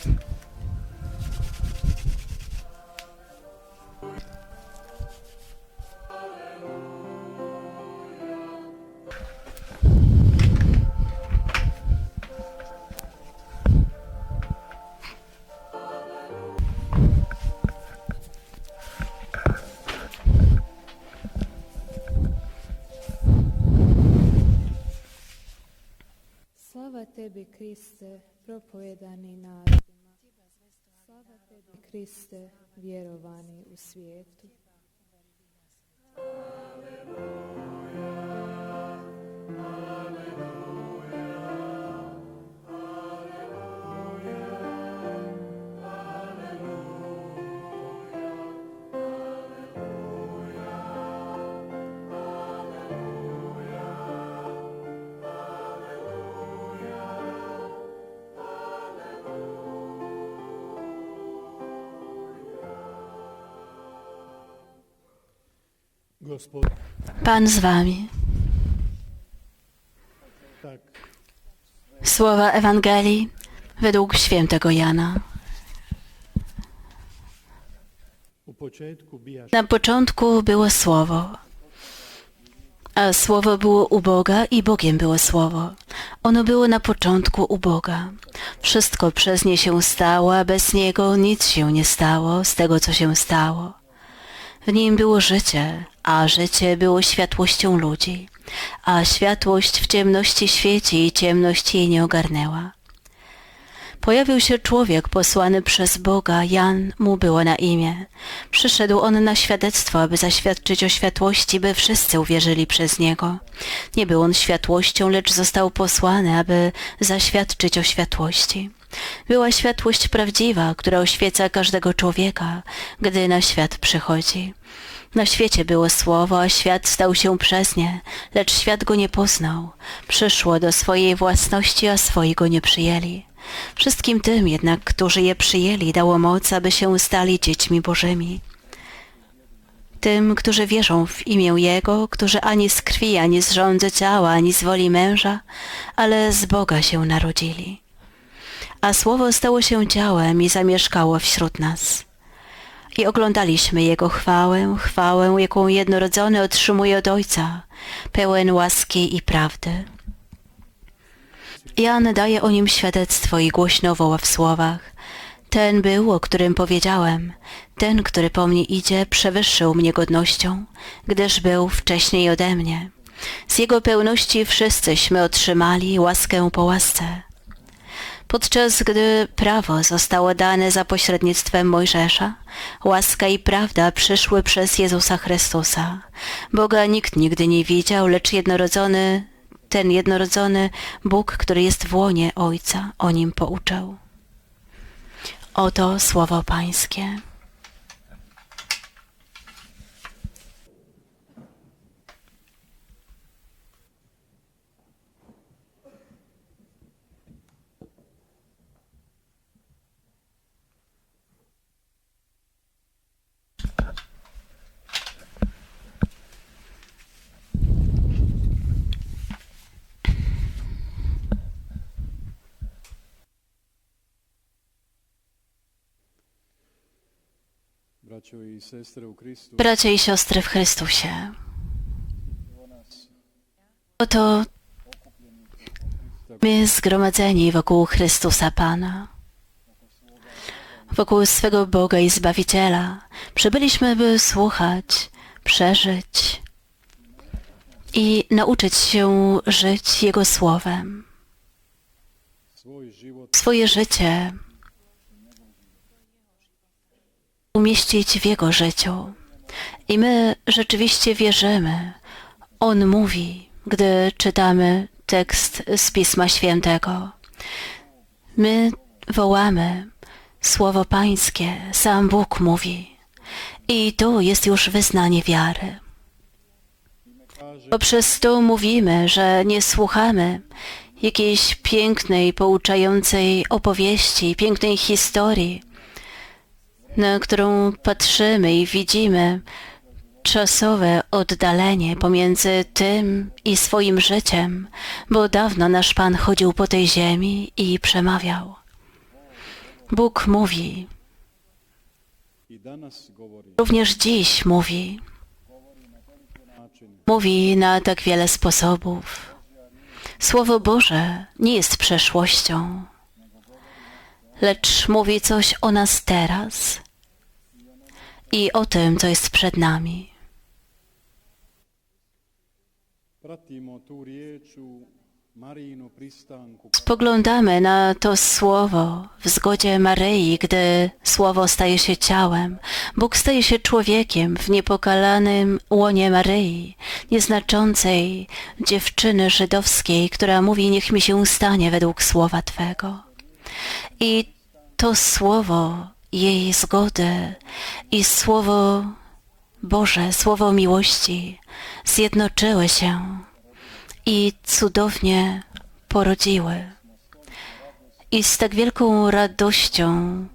Slava tebi, Kriste, propojedani narodima. Kriste, vjerovani u svijetu. Aleluja, aleluja. Pan z wami. tak Słowa Ewangelii według świętego Jana. Na początku było Słowo, a Słowo było u Boga i Bogiem było Słowo. Ono było na początku u Boga. Wszystko przez nie się stało, a bez Niego nic się nie stało z tego, co się stało. W nim było życie, a życie było światłością ludzi, a światłość w ciemności świeci i ciemność jej nie ogarnęła. Pojawił się człowiek posłany przez Boga, Jan mu było na imię. Przyszedł on na świadectwo, aby zaświadczyć o światłości, by wszyscy uwierzyli przez niego. Nie był on światłością, lecz został posłany, aby zaświadczyć o światłości. Była światłość prawdziwa, która oświeca każdego człowieka, gdy na świat przychodzi. Na świecie było słowo, a świat stał się przez nie, lecz świat go nie poznał. Przyszło do swojej własności, a swoi go nie przyjęli. Wszystkim tym jednak, którzy je przyjęli, dało moc, aby się stali dziećmi Bożymi. Tym, którzy wierzą w imię Jego, którzy ani z krwi, ani z rządzy ciała, ani z woli męża, ale z Boga się narodzili. A Słowo stało się ciałem i zamieszkało wśród nas. I oglądaliśmy Jego chwałę, chwałę, jaką jednorodzony otrzymuje od Ojca, pełen łaski i prawdy. Jan daje o nim świadectwo i głośno woła w słowach. Ten był, o którym powiedziałem. Ten, który po mnie idzie, przewyższył mnie godnością, gdyż był wcześniej ode mnie. Z jego pełności wszyscyśmy otrzymali łaskę po łasce. Podczas gdy prawo zostało dane za pośrednictwem Mojżesza, łaska i prawda przyszły przez Jezusa Chrystusa. Boga nikt nigdy nie widział, lecz jednorodzony, ten jednorodzony Bóg, który jest w łonie Ojca, o nim pouczał. Oto słowo Pańskie. Bracia i siostry w Chrystusie, oto my zgromadzeni wokół Chrystusa Pana, wokół swego Boga i Zbawiciela, przybyliśmy, by słuchać, przeżyć i nauczyć się żyć Jego Słowem. Swoje życie umieścić w Jego życiu. I my rzeczywiście wierzymy. On mówi, gdy czytamy tekst z Pisma Świętego. My wołamy Słowo Pańskie, sam Bóg mówi. I tu jest już wyznanie wiary. Poprzez to mówimy, że nie słuchamy jakiejś pięknej, pouczającej opowieści, pięknej historii, na którą patrzymy i widzimy czasowe oddalenie pomiędzy tym i swoim życiem, bo dawno nasz Pan chodził po tej ziemi i przemawiał. Bóg mówi, również dziś mówi, mówi na tak wiele sposobów. Słowo Boże nie jest przeszłością, lecz mówi coś o nas teraz i o tym, co jest przed nami. Spoglądamy na to słowo w zgodzie Maryi, gdy słowo staje się ciałem. Bóg staje się człowiekiem w niepokalanym łonie Maryi, nieznaczącej dziewczyny żydowskiej, która mówi: Niech mi się stanie według słowa Twego. I to słowo jej zgody i słowo Boże, słowo miłości zjednoczyły się i cudownie porodziły. I z tak wielką radością,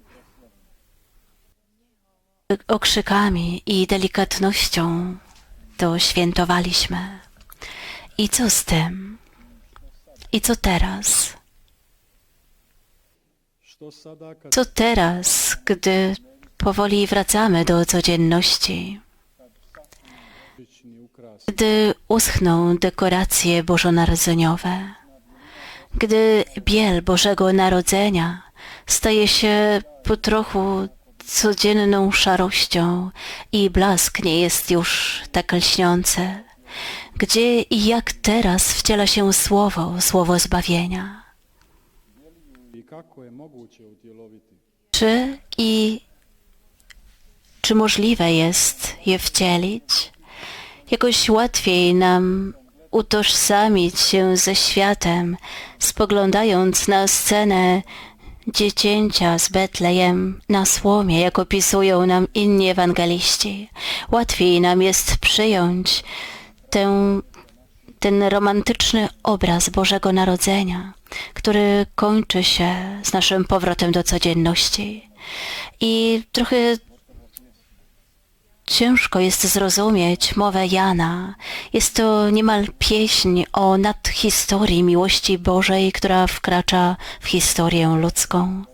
okrzykami i delikatnością to świętowaliśmy. I co z tym? I co teraz? Co teraz, gdy powoli wracamy do codzienności? gdy uschną dekoracje bożonarodzeniowe, gdy biel Bożego Narodzenia staje się po trochu codzienną szarością i blask nie jest już tak lśniący, gdzie i jak teraz wciela się słowo, słowo zbawienia. i kako je moguće utjeloviti Czy i czy możliwe jest je wcielić? Jakoś łatwiej nam utożsamić się ze światem, spoglądając na scenę dziecięcia z Betlejem na słomie, jak opisują nam inni ewangeliści. Łatwiej nam jest przyjąć tę, ten romantyczny obraz Bożego Narodzenia, który kończy się z naszym powrotem do codzienności. I trochę Ciężko jest zrozumieć mowę Jana. Jest to niemal pieśń o nadhistorii miłości Bożej, która wkracza w historię ludzką.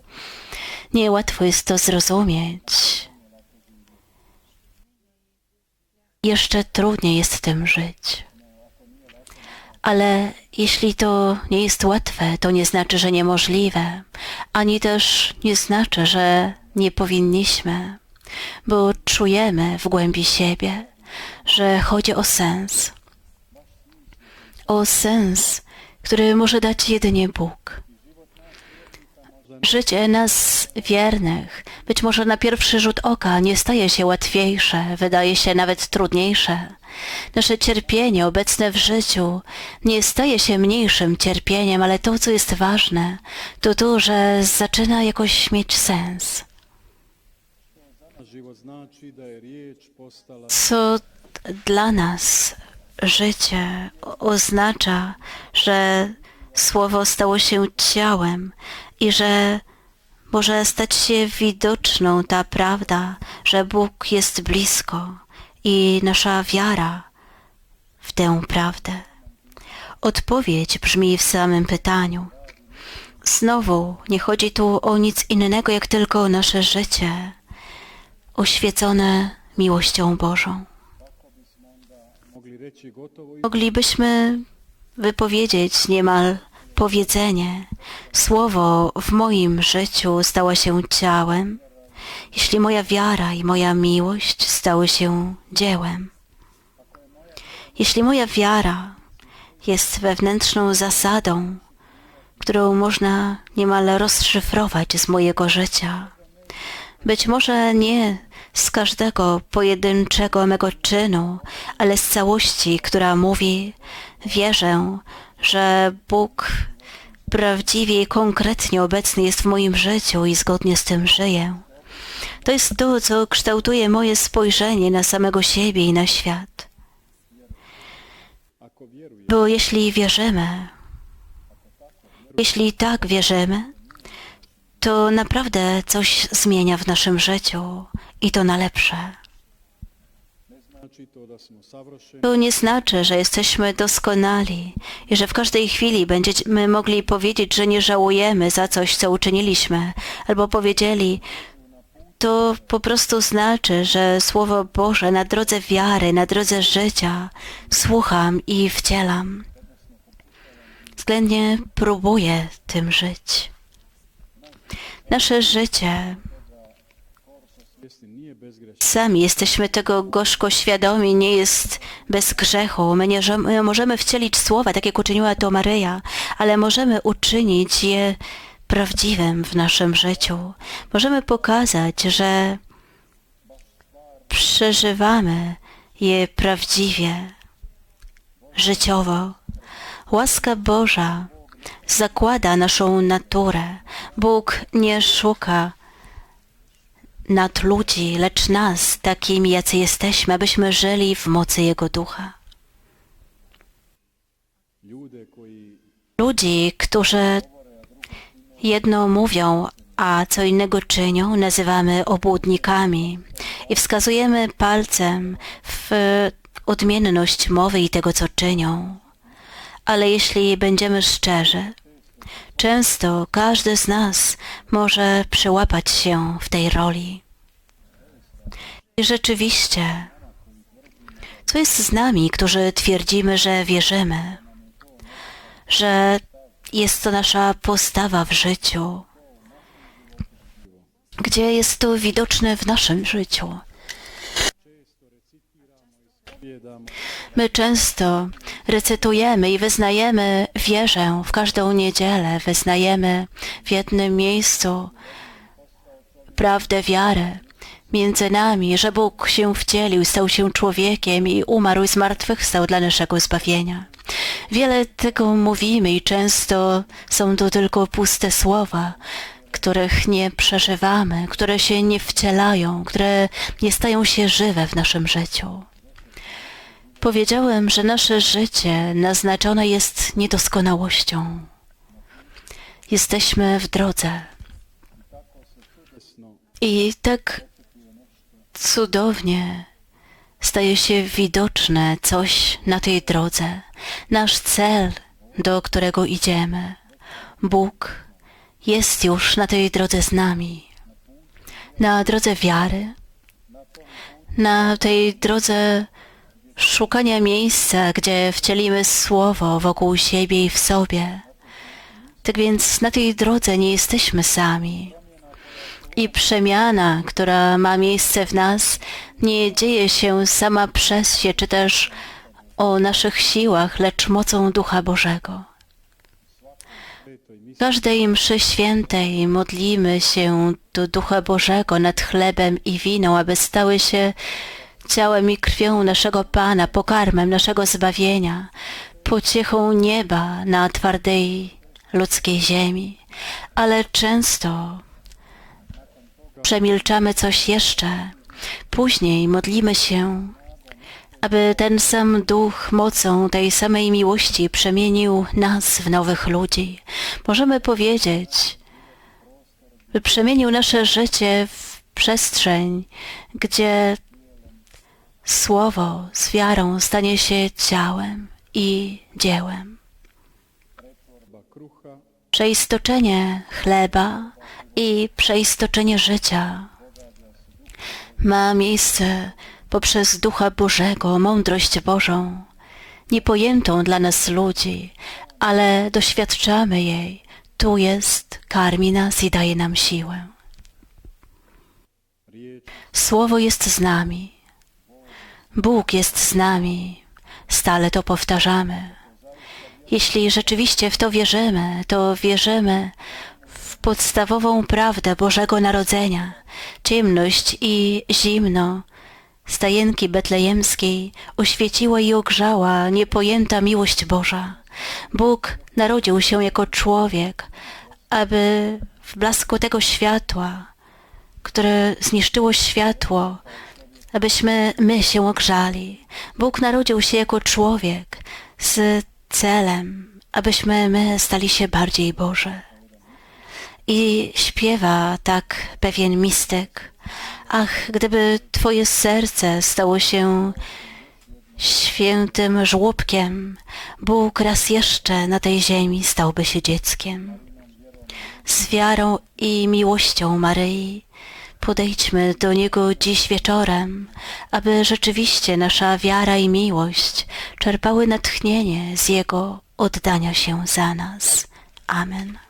Niełatwo jest to zrozumieć. Jeszcze trudniej jest tym żyć. Ale jeśli to nie jest łatwe, to nie znaczy, że niemożliwe, ani też nie znaczy, że nie powinniśmy bo czujemy w głębi siebie, że chodzi o sens. O sens, który może dać jedynie Bóg. Życie nas wiernych, być może na pierwszy rzut oka nie staje się łatwiejsze, wydaje się nawet trudniejsze. Nasze cierpienie obecne w życiu nie staje się mniejszym cierpieniem, ale to, co jest ważne, to to, że zaczyna jakoś mieć sens. co dla nas życie oznacza, że Słowo stało się ciałem i że może stać się widoczną ta prawda, że Bóg jest blisko i nasza wiara w tę prawdę. Odpowiedź brzmi w samym pytaniu. Znowu nie chodzi tu o nic innego, jak tylko o nasze życie oświecone miłością Bożą. Moglibyśmy wypowiedzieć niemal powiedzenie: Słowo w moim życiu stało się ciałem, jeśli moja wiara i moja miłość stały się dziełem. Jeśli moja wiara jest wewnętrzną zasadą, którą można niemal rozszyfrować z mojego życia, być może nie z każdego pojedynczego mego czynu, ale z całości, która mówi: Wierzę, że Bóg prawdziwie i konkretnie obecny jest w moim życiu i zgodnie z tym żyję. To jest to, co kształtuje moje spojrzenie na samego siebie i na świat. Bo jeśli wierzymy, jeśli tak wierzymy, to naprawdę coś zmienia w naszym życiu i to na lepsze. To nie znaczy, że jesteśmy doskonali i że w każdej chwili będziemy mogli powiedzieć, że nie żałujemy za coś, co uczyniliśmy, albo powiedzieli, to po prostu znaczy, że Słowo Boże na drodze wiary, na drodze życia słucham i wcielam. Względnie próbuję tym żyć. Nasze życie. Sami jesteśmy tego gorzko świadomi, nie jest bez grzechu. My nie możemy wcielić słowa, tak jak uczyniła to Maryja, ale możemy uczynić je prawdziwym w naszym życiu. Możemy pokazać, że przeżywamy je prawdziwie, życiowo. Łaska Boża zakłada naszą naturę. Bóg nie szuka nad ludzi, lecz nas, takimi jacy jesteśmy, abyśmy żyli w mocy Jego Ducha. Ludzi, którzy jedno mówią, a co innego czynią, nazywamy obłudnikami i wskazujemy palcem w odmienność mowy i tego, co czynią. Ale jeśli będziemy szczerzy, często każdy z nas może przełapać się w tej roli. I rzeczywiście, co jest z nami, którzy twierdzimy, że wierzymy, że jest to nasza postawa w życiu, gdzie jest to widoczne w naszym życiu. My często recytujemy i wyznajemy wierzę w każdą niedzielę, wyznajemy w jednym miejscu prawdę wiary między nami, że Bóg się wcielił, stał się człowiekiem i umarł i zmartwychwstał dla naszego zbawienia. Wiele tego mówimy i często są to tylko puste słowa, których nie przeżywamy, które się nie wcielają, które nie stają się żywe w naszym życiu. Powiedziałem, że nasze życie naznaczone jest niedoskonałością. Jesteśmy w drodze. I tak cudownie staje się widoczne coś na tej drodze. Nasz cel, do którego idziemy. Bóg jest już na tej drodze z nami. Na drodze wiary, na tej drodze szukania miejsca, gdzie wcielimy słowo wokół siebie i w sobie. Tak więc na tej drodze nie jesteśmy sami. I przemiana, która ma miejsce w nas, nie dzieje się sama przez się, czy też o naszych siłach, lecz mocą Ducha Bożego. Każdej mszy świętej modlimy się do Ducha Bożego nad chlebem i winą, aby stały się ciałem i krwią naszego Pana, pokarmem naszego zbawienia, pociechą nieba na twardej ludzkiej ziemi. Ale często przemilczamy coś jeszcze. Później modlimy się, aby ten sam duch mocą tej samej miłości przemienił nas w nowych ludzi. Możemy powiedzieć, by przemienił nasze życie w przestrzeń, gdzie słowo z wiarą stanie się ciałem i dziełem. Przeistoczenie chleba i przeistoczenie życia ma miejsce poprzez Ducha Bożego, mądrość Bożą, niepojętą dla nas ludzi, ale doświadczamy jej. Tu jest, karmi nas i daje nam siłę. Słowo jest z nami. Bóg jest z nami. Stale to powtarzamy. Jeśli rzeczywiście w to wierzymy, to wierzymy w podstawową prawdę Bożego Narodzenia. Ciemność i zimno stajenki betlejemskiej oświeciła i ogrzała niepojęta miłość Boża. Bóg narodził się jako człowiek, aby w blasku tego światła które zniszczyło światło, abyśmy my się ogrzali. Bóg narodził się jako człowiek z celem, abyśmy my stali się bardziej Boże. I śpiewa tak pewien mistyk. Ach, gdyby Twoje serce stało się świętym żłobkiem, Bóg raz jeszcze na tej ziemi stałby się dzieckiem. Z wiarą i miłością Maryi podejdźmy do Niego dziś wieczorem, aby rzeczywiście nasza wiara i miłość czerpały natchnienie z Jego oddania się za nas. Amen.